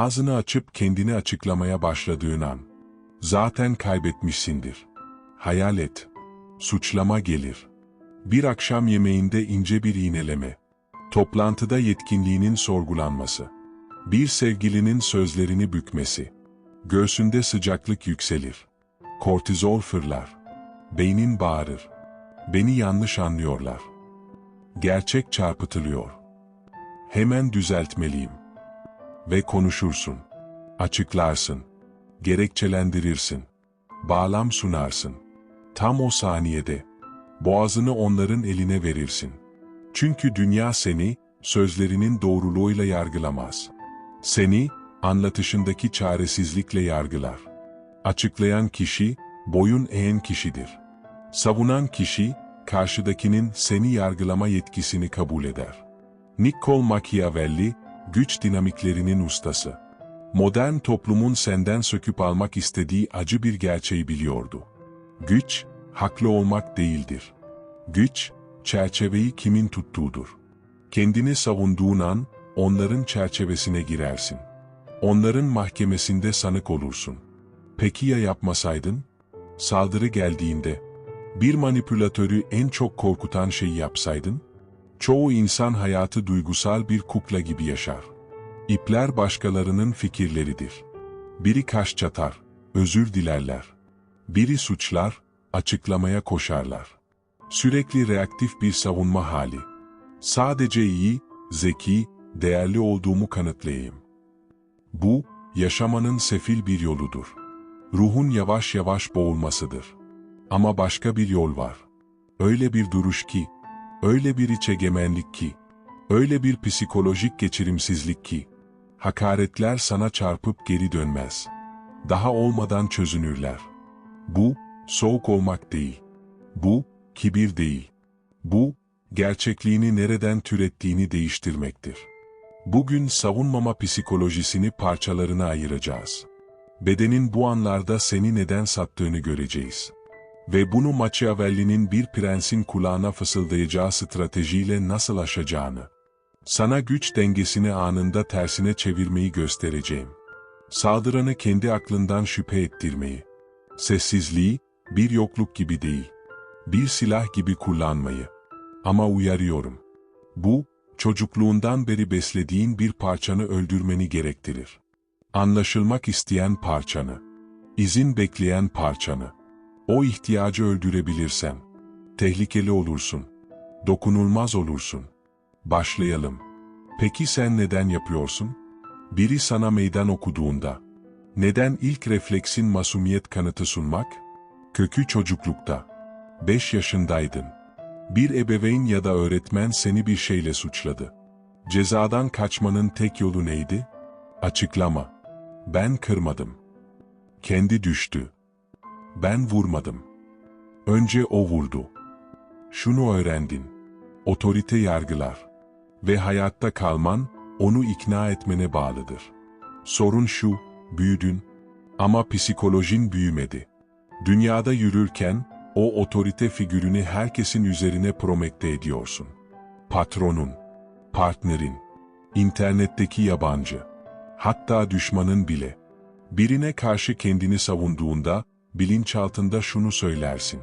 Ağzını açıp kendini açıklamaya başladığın an, zaten kaybetmişsindir. Hayal et. Suçlama gelir. Bir akşam yemeğinde ince bir iğneleme. Toplantıda yetkinliğinin sorgulanması. Bir sevgilinin sözlerini bükmesi. Göğsünde sıcaklık yükselir. Kortizol fırlar. Beynin bağırır. Beni yanlış anlıyorlar. Gerçek çarpıtılıyor. Hemen düzeltmeliyim. Ve konuşursun. Açıklarsın. Gerekçelendirirsin. Bağlam sunarsın. Tam o saniyede. Boğazını onların eline verirsin. Çünkü dünya seni, sözlerinin doğruluğuyla yargılamaz. Seni, anlatışındaki çaresizlikle yargılar. Açıklayan kişi, boyun eğen kişidir. Savunan kişi, karşıdakinin seni yargılama yetkisini kabul eder. Niccolo Machiavelli, güç dinamiklerinin ustası. Modern toplumun senden söküp almak istediği acı bir gerçeği biliyordu. Güç, haklı olmak değildir. Güç, çerçeveyi kimin tuttuğudur. Kendini savunduğun an, onların çerçevesine girersin. Onların mahkemesinde sanık olursun. Peki ya yapmasaydın? Saldırı geldiğinde, bir manipülatörü en çok korkutan şeyi yapsaydın? Çoğu insan hayatı duygusal bir kukla gibi yaşar. İpler başkalarının fikirleridir. Biri kaş çatar, özür dilerler. Biri suçlar, açıklamaya koşarlar. Sürekli reaktif bir savunma hali. Sadece iyi, zeki, değerli olduğumu kanıtlayayım. Bu, yaşamanın sefil bir yoludur. Ruhun yavaş yavaş boğulmasıdır. Ama başka bir yol var. Öyle bir duruş ki, öyle bir iç egemenlik ki, öyle bir psikolojik geçirimsizlik ki, hakaretler sana çarpıp geri dönmez. Daha olmadan çözünürler. Bu, soğuk olmak değil. Bu, kibir değil. Bu, gerçekliğini nereden türettiğini değiştirmektir. Bugün savunmama psikolojisini parçalarına ayıracağız. Bedenin bu anlarda seni neden sattığını göreceğiz. Ve bunu Machiavelli'nin bir prensin kulağına fısıldayacağı stratejiyle nasıl aşacağını. Sana güç dengesini anında tersine çevirmeyi göstereceğim. Saldıranı kendi aklından şüphe ettirmeyi. Sessizliği, bir yokluk gibi değil, bir silah gibi kullanmayı. Ama uyarıyorum. Bu, çocukluğundan beri beslediğin bir parçanı öldürmeni gerektirir. Anlaşılmak isteyen parçanı. izin bekleyen parçanı. O ihtiyacı öldürebilirsen, tehlikeli olursun, dokunulmaz olursun. Başlayalım. Peki sen neden yapıyorsun? Biri sana meydan okuduğunda, neden ilk refleksin masumiyet kanıtı sunmak? Kökü çocuklukta. 5 yaşındaydın. Bir ebeveyn ya da öğretmen seni bir şeyle suçladı. Cezadan kaçmanın tek yolu neydi? Açıklama. Ben kırmadım. Kendi düştü. Ben vurmadım. Önce o vurdu. Şunu öğrendin. Otorite yargılar. Ve hayatta kalman, onu ikna etmene bağlıdır. Sorun şu, büyüdün. Ama psikolojin büyümedi. Dünyada yürürken, o otorite figürünü herkesin üzerine promekte ediyorsun. Patronun, partnerin, internetteki yabancı, hatta düşmanın bile. Birine karşı kendini savunduğunda, bilinçaltında şunu söylersin.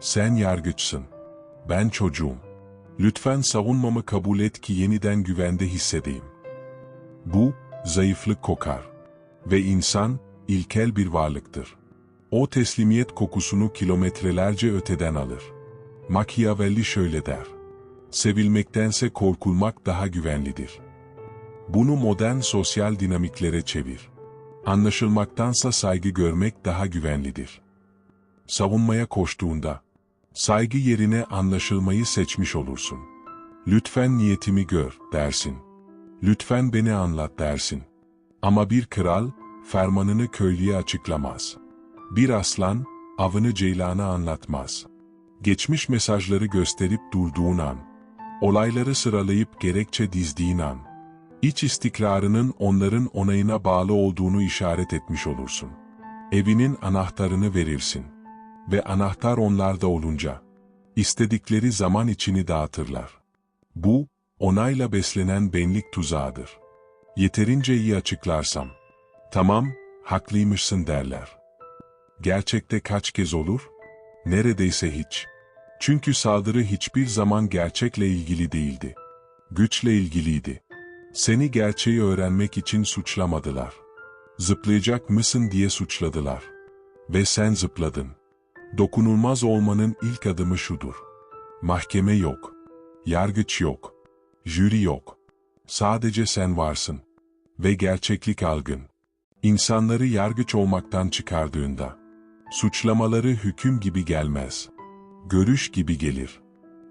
Sen yargıçsın. Ben çocuğum. Lütfen savunmamı kabul et ki yeniden güvende hissedeyim. Bu, zayıflık kokar. Ve insan, ilkel bir varlıktır. O teslimiyet kokusunu kilometrelerce öteden alır. Machiavelli şöyle der. Sevilmektense korkulmak daha güvenlidir. Bunu modern sosyal dinamiklere çevir. Anlaşılmaktansa saygı görmek daha güvenlidir. Savunmaya koştuğunda, saygı yerine anlaşılmayı seçmiş olursun. Lütfen niyetimi gör, dersin. Lütfen beni anlat dersin. Ama bir kral, fermanını köylüye açıklamaz. Bir aslan, avını ceylana anlatmaz. Geçmiş mesajları gösterip durduğun an, olayları sıralayıp gerekçe dizdiğin an, iç istikrarının onların onayına bağlı olduğunu işaret etmiş olursun. Evinin anahtarını verirsin. Ve anahtar onlarda olunca, istedikleri zaman içini dağıtırlar. Bu, onayla beslenen benlik tuzağıdır. Yeterince iyi açıklarsam. Tamam, haklıymışsın derler. Gerçekte kaç kez olur? Neredeyse hiç. Çünkü saldırı hiçbir zaman gerçekle ilgili değildi. Güçle ilgiliydi. Seni gerçeği öğrenmek için suçlamadılar. Zıplayacak mısın diye suçladılar. Ve sen zıpladın. Dokunulmaz olmanın ilk adımı şudur. Mahkeme yok. Yargıç yok. Jüri yok. Sadece sen varsın. Ve gerçeklik algın. İnsanları yargıç olmaktan çıkardığında, suçlamaları hüküm gibi gelmez. Görüş gibi gelir.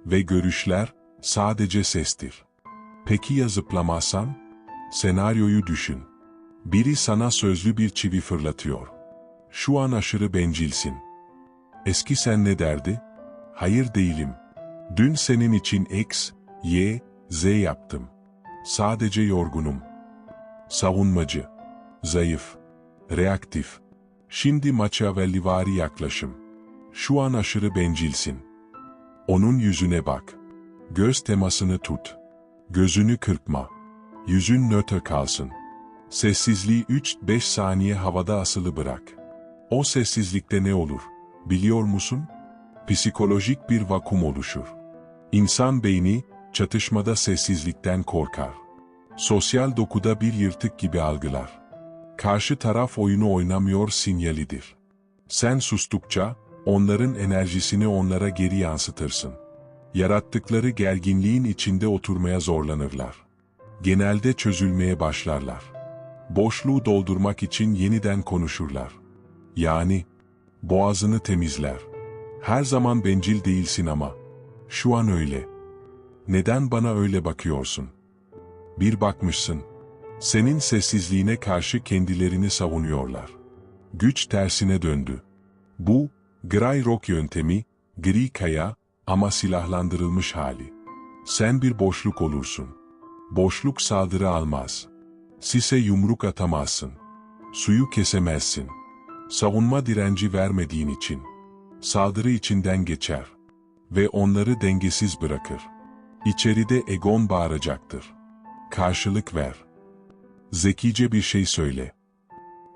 Ve görüşler sadece sestir. Peki ya zıplamazsan? Senaryoyu düşün. Biri sana sözlü bir çivi fırlatıyor. Şu an aşırı bencilsin. Eski sen ne derdi? Hayır değilim. Dün senin için X, Y, Z yaptım. Sadece yorgunum. Savunmacı. Zayıf. Reaktif. Şimdi Machiavellivari yaklaşım. Şu an aşırı bencilsin. Onun yüzüne bak. Göz temasını tut. Gözünü kırpma. Yüzün nötr kalsın. Sessizliği 3-5 saniye havada asılı bırak. O sessizlikte ne olur? Biliyor musun? Psikolojik bir vakum oluşur. İnsan beyni, çatışmada sessizlikten korkar. Sosyal dokuda bir yırtık gibi algılar. Karşı taraf oyunu oynamıyor sinyalidir. Sen sustukça, onların enerjisini onlara geri yansıtırsın. Yarattıkları gerginliğin içinde oturmaya zorlanırlar. Genelde çözülmeye başlarlar. Boşluğu doldurmak için yeniden konuşurlar. Yani, boğazını temizler. Her zaman bencil değilsin ama. Şu an öyle. Neden bana öyle bakıyorsun? Bir bakmışsın. Senin sessizliğine karşı kendilerini savunuyorlar. Güç tersine döndü. Bu, Gray Rock yöntemi, gri kaya ama silahlandırılmış hali. Sen bir boşluk olursun. Boşluk saldırı almaz. Sise yumruk atamazsın. Suyu kesemezsin. Savunma direnci vermediğin için. Saldırı içinden geçer. Ve onları dengesiz bırakır. İçeride egon bağıracaktır. Karşılık ver. Zekice bir şey söyle.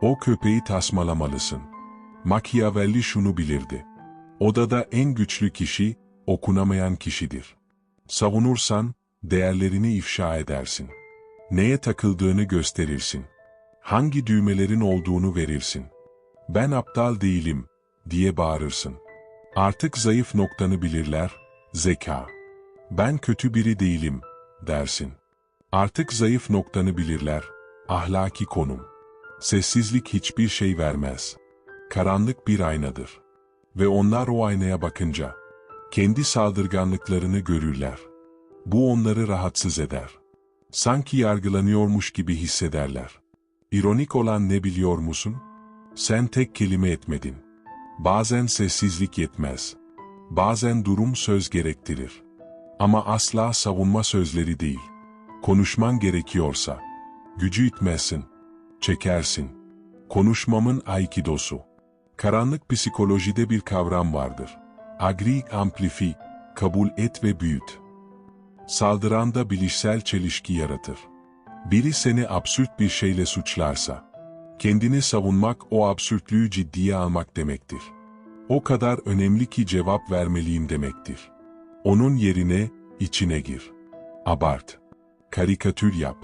O köpeği tasmalamalısın. Machiavelli şunu bilirdi. Odada en güçlü kişi, okunamayan kişidir. Savunursan, değerlerini ifşa edersin. Neye takıldığını gösterirsin. Hangi düğmelerin olduğunu verirsin. Ben aptal değilim, diye bağırırsın. Artık zayıf noktanı bilirler, zeka. Ben kötü biri değilim, dersin. Artık zayıf noktanı bilirler, ahlaki konum. Sessizlik hiçbir şey vermez. Karanlık bir aynadır. Ve onlar o aynaya bakınca, kendi saldırganlıklarını görürler. Bu onları rahatsız eder. Sanki yargılanıyormuş gibi hissederler. İronik olan ne biliyor musun? Sen tek kelime etmedin. Bazen sessizlik yetmez. Bazen durum söz gerektirir. Ama asla savunma sözleri değil. Konuşman gerekiyorsa, gücü itmezsin, çekersin. Konuşmamın aikidosu. Karanlık psikolojide bir kavram vardır. Agri amplifi, kabul et ve büyüt. Saldıran da bilişsel çelişki yaratır. Biri seni absürt bir şeyle suçlarsa, kendini savunmak o absürtlüğü ciddiye almak demektir. O kadar önemli ki cevap vermeliyim demektir. Onun yerine, içine gir. Abart. Karikatür yap.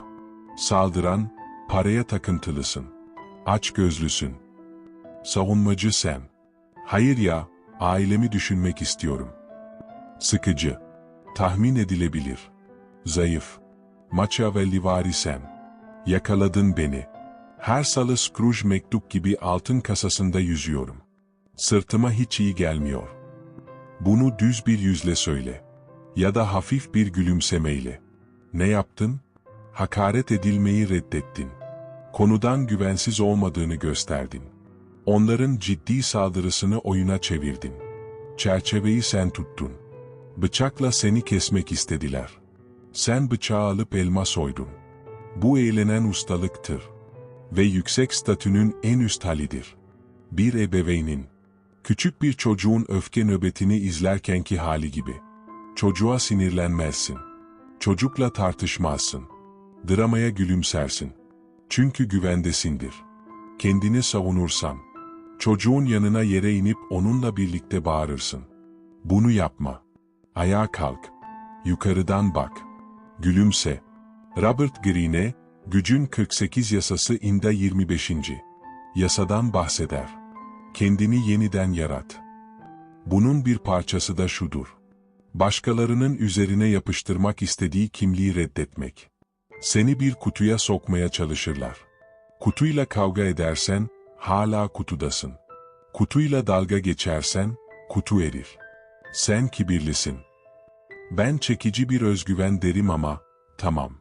Saldıran, paraya takıntılısın. Aç gözlüsün. Savunmacı sen. Hayır ya, ailemi düşünmek istiyorum. Sıkıcı. Tahmin edilebilir. Zayıf. Machiavellivari sen. Yakaladın beni. Her salı Scrooge mektup gibi altın kasasında yüzüyorum. Sırtıma hiç iyi gelmiyor. Bunu düz bir yüzle söyle. Ya da hafif bir gülümsemeyle. Ne yaptın? Hakaret edilmeyi reddettin. Konudan güvensiz olmadığını gösterdin. Onların ciddi saldırısını oyuna çevirdin. Çerçeveyi sen tuttun. Bıçakla seni kesmek istediler. Sen bıçağı alıp elma soydun. Bu eğlenen ustalıktır. Ve yüksek statünün en üst halidir. Bir ebeveynin, küçük bir çocuğun öfke nöbetini izlerkenki hali gibi. Çocuğa sinirlenmezsin. Çocukla tartışmazsın. Dramaya gülümsersin. Çünkü güvendesindir. Kendini savunursan, çocuğun yanına yere inip onunla birlikte bağırırsın. Bunu yapma. Ayağa kalk. Yukarıdan bak. Gülümse. Robert Greene, Gücün 48 Yasası İnda 25. Yasadan bahseder. Kendini yeniden yarat. Bunun bir parçası da şudur. Başkalarının üzerine yapıştırmak istediği kimliği reddetmek. Seni bir kutuya sokmaya çalışırlar. Kutuyla kavga edersen, hala kutudasın. Kutuyla dalga geçersen, kutu erir. Sen kibirlisin. Ben çekici bir özgüven derim ama, tamam.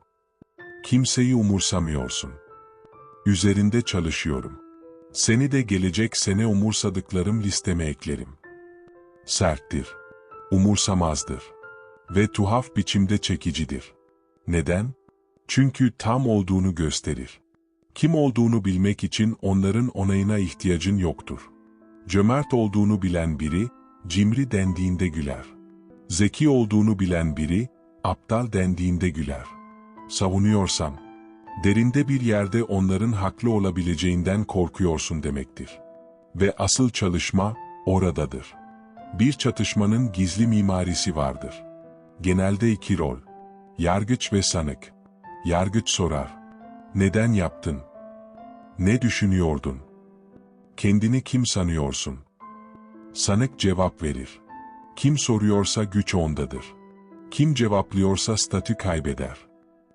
Kimseyi umursamıyorsun. Üzerinde çalışıyorum. Seni de gelecek sene umursadıklarım listeme eklerim. Serttir. Umursamazdır. Ve tuhaf biçimde çekicidir. Neden? Çünkü tam olduğunu gösterir. Kim olduğunu bilmek için onların onayına ihtiyacın yoktur. Cömert olduğunu bilen biri, cimri dendiğinde güler. Zeki olduğunu bilen biri, aptal dendiğinde güler. Savunuyorsan, derinde bir yerde onların haklı olabileceğinden korkuyorsun demektir. Ve asıl çalışma, oradadır. Bir çatışmanın gizli mimarisi vardır. Genelde iki rol. Yargıç ve sanık. Yargıç sorar. Neden yaptın? Ne düşünüyordun? Kendini kim sanıyorsun? Sanık cevap verir. Kim soruyorsa güç ondadır. Kim cevaplıyorsa statü kaybeder.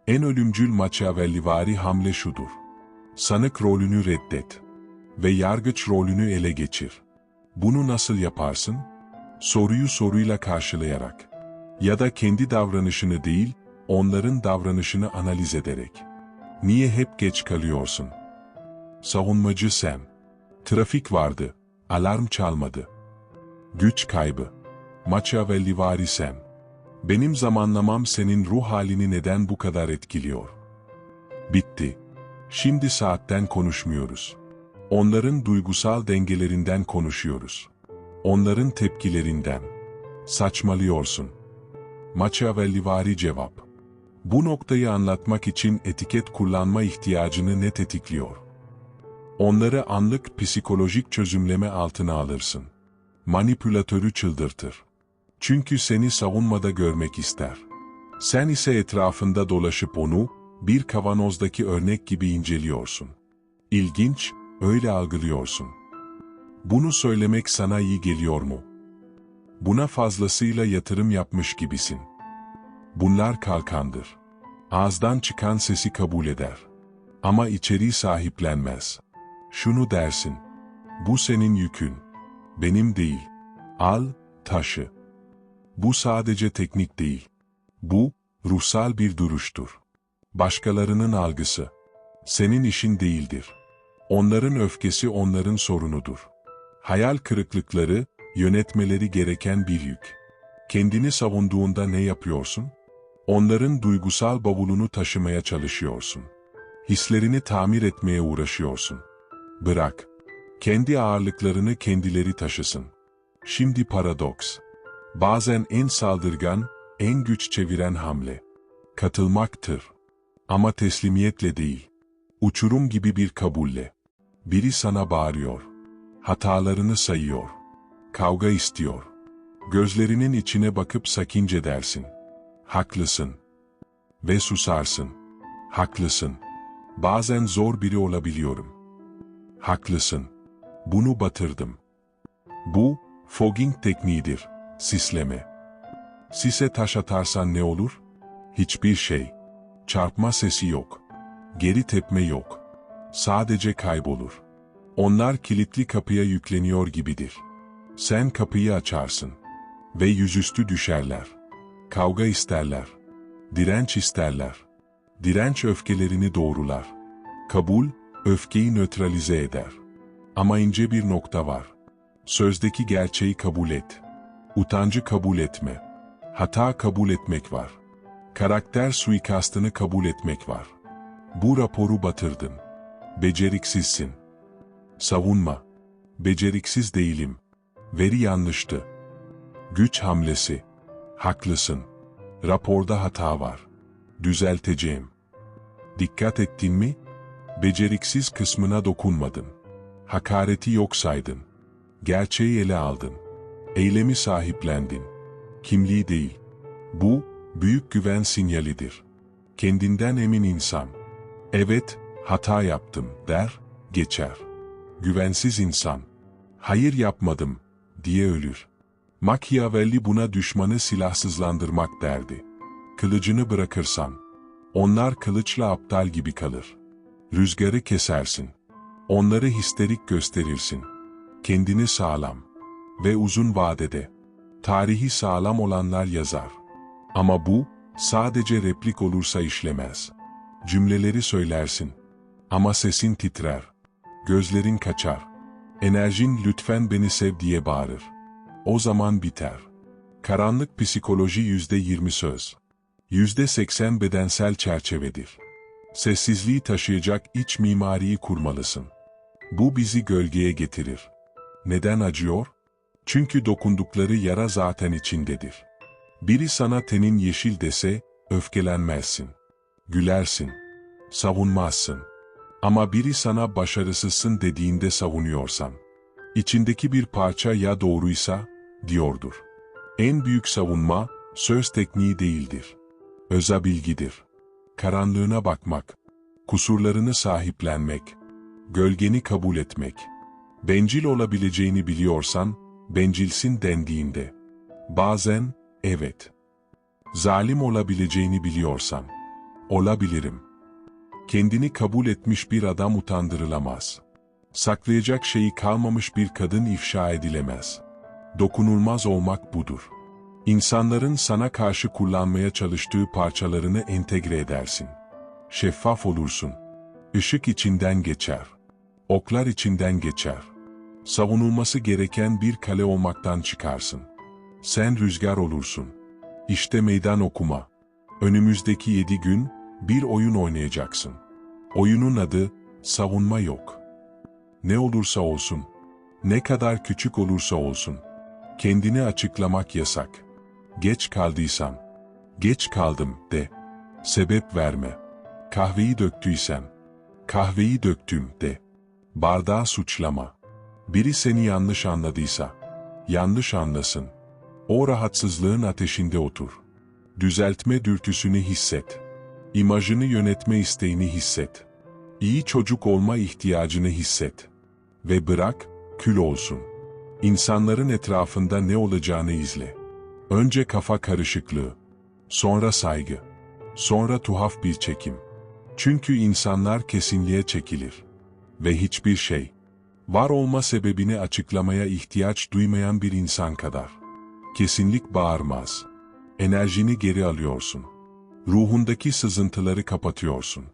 En ölümcül Machiavellivari hamle şudur. Sanık rolünü reddet. Ve yargıç rolünü ele geçir. Bunu nasıl yaparsın? Soruyu soruyla karşılayarak. Ya da kendi davranışını değil, onların davranışını analiz ederek. Niye hep geç kalıyorsun? Savunmacı Sam. Trafik vardı, alarm çalmadı. Güç kaybı. Machiavellivari Sam. Benim zamanlamam senin ruh halini neden bu kadar etkiliyor? Bitti. Şimdi saatten konuşmuyoruz. Onların duygusal dengelerinden konuşuyoruz. Onların tepkilerinden. Saçmalıyorsun. Machiavellivari cevap. Bu noktayı anlatmak için etiket kullanma ihtiyacını ne tetikliyor? Onları anlık psikolojik çözümleme altına alırsın. Manipülatörü çıldırtır. Çünkü seni savunmada görmek ister. Sen ise etrafında dolaşıp onu, bir kavanozdaki örnek gibi inceliyorsun. İlginç, öyle algılıyorsun. Bunu söylemek sana iyi geliyor mu? Buna fazlasıyla yatırım yapmış gibisin. Bunlar kalkandır. Ağızdan çıkan sesi kabul eder. Ama içeriği sahiplenmez. Şunu dersin. Bu senin yükün. Benim değil. Al, taşı. Bu sadece teknik değil. Bu, ruhsal bir duruştur. Başkalarının algısı. Senin işin değildir. Onların öfkesi onların sorunudur. Hayal kırıklıkları, yönetmeleri gereken bir yük. Kendini savunduğunda ne yapıyorsun? Onların duygusal bavulunu taşımaya çalışıyorsun. Hislerini tamir etmeye uğraşıyorsun. Bırak. Kendi ağırlıklarını kendileri taşısın. Şimdi paradoks. Bazen en saldırgan, en güç çeviren hamle. Katılmaktır. Ama teslimiyetle değil. Uçurum gibi bir kabulle. Biri sana bağırıyor. Hatalarını sayıyor. Kavga istiyor. Gözlerinin içine bakıp sakince dersin. Haklısın. Ve susarsın. Haklısın. Bazen zor biri olabiliyorum. Haklısın. Bunu batırdım. Bu, fogging tekniğidir, sisleme. Sise taş atarsan ne olur? Hiçbir şey. Çarpma sesi yok. Geri tepme yok. Sadece kaybolur. Onlar kilitli kapıya yükleniyor gibidir. Sen kapıyı açarsın. Ve yüzüstü düşerler. Kavga isterler. Direnç isterler. Direnç öfkelerini doğrular. Kabul, öfkeyi nötralize eder. Ama ince bir nokta var. Sözdeki gerçeği kabul et. Utancı kabul etme. Hata kabul etmek var. Karakter suikastını kabul etmek var. Bu raporu batırdın. Beceriksizsin. Savunma. Beceriksiz değilim. Veri yanlıştı. Güç hamlesi. Haklısın. Raporda hata var. Düzelteceğim. Dikkat ettin mi? Beceriksiz kısmına dokunmadın. Hakareti yok saydın. Gerçeği ele aldın. Eylemi sahiplendin. Kimliği değil. Bu, büyük güven sinyalidir. Kendinden emin insan. Evet, hata yaptım der, geçer. Güvensiz insan. Hayır yapmadım, diye ölür. Machiavelli buna düşmanı silahsızlandırmak derdi. Kılıcını bırakırsan, onlar kılıçla aptal gibi kalır. Rüzgarı kesersin. Onları histerik gösterirsin. Kendini sağlam ve uzun vadede. Tarihi sağlam olanlar yazar. Ama bu, sadece replik olursa işlemez. Cümleleri söylersin. Ama sesin titrer. Gözlerin kaçar. Enerjin lütfen beni sev diye bağırır. O zaman biter. Karanlık psikoloji yüzde yirmi söz. Yüzde seksen bedensel çerçevedir. Sessizliği taşıyacak iç mimariyi kurmalısın. Bu bizi gölgeye getirir. Neden acıyor? Çünkü dokundukları yara zaten içindedir. Biri sana tenin yeşil dese, öfkelenmezsin. Gülersin. Savunmazsın. Ama biri sana başarısızsın dediğinde savunuyorsan, içindeki bir parça ya doğruysa, diyordur. En büyük savunma, söz tekniği değildir. Öza bilgidir. Karanlığına bakmak, kusurlarını sahiplenmek, gölgeni kabul etmek. Bencil olabileceğini biliyorsan, bencilsin dendiğinde. Bazen, evet. Zalim olabileceğini biliyorsan, olabilirim. Kendini kabul etmiş bir adam utandırılamaz. Saklayacak şeyi kalmamış bir kadın ifşa edilemez. Dokunulmaz olmak budur. İnsanların sana karşı kullanmaya çalıştığı parçalarını entegre edersin. Şeffaf olursun. Işık içinden geçer. Oklar içinden geçer. Savunulması gereken bir kale olmaktan çıkarsın. Sen rüzgar olursun. İşte meydan okuma. Önümüzdeki yedi gün bir oyun oynayacaksın. Oyunun adı savunma yok. Ne olursa olsun, ne kadar küçük olursa olsun, kendini açıklamak yasak. Geç kaldıysan, geç kaldım de. Sebep verme. Kahveyi döktüysem, kahveyi döktüm de. Bardağı suçlama. Biri seni yanlış anladıysa, yanlış anlasın. O rahatsızlığın ateşinde otur. Düzeltme dürtüsünü hisset. İmajını yönetme isteğini hisset. İyi çocuk olma ihtiyacını hisset. Ve bırak, kül olsun. İnsanların etrafında ne olacağını izle. Önce kafa karışıklığı, sonra saygı, sonra tuhaf bir çekim. Çünkü insanlar kesinliğe çekilir. Ve hiçbir şey, var olma sebebini açıklamaya ihtiyaç duymayan bir insan kadar. Kesinlik bağırmaz. Enerjini geri alıyorsun. Ruhundaki sızıntıları kapatıyorsun.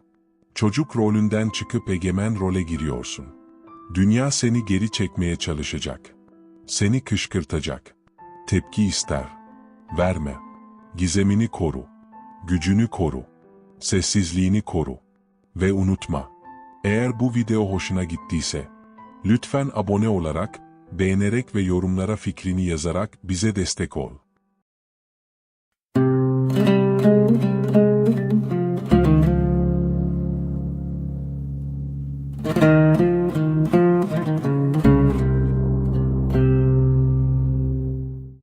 Çocuk rolünden çıkıp egemen role giriyorsun. Dünya seni geri çekmeye çalışacak. Seni kışkırtacak. Tepki ister. Verme. Gizemini koru. Gücünü koru. Sessizliğini koru. Ve unutma. Eğer bu video hoşuna gittiyse, lütfen abone olarak, beğenerek ve yorumlara fikrini yazarak bize destek ol.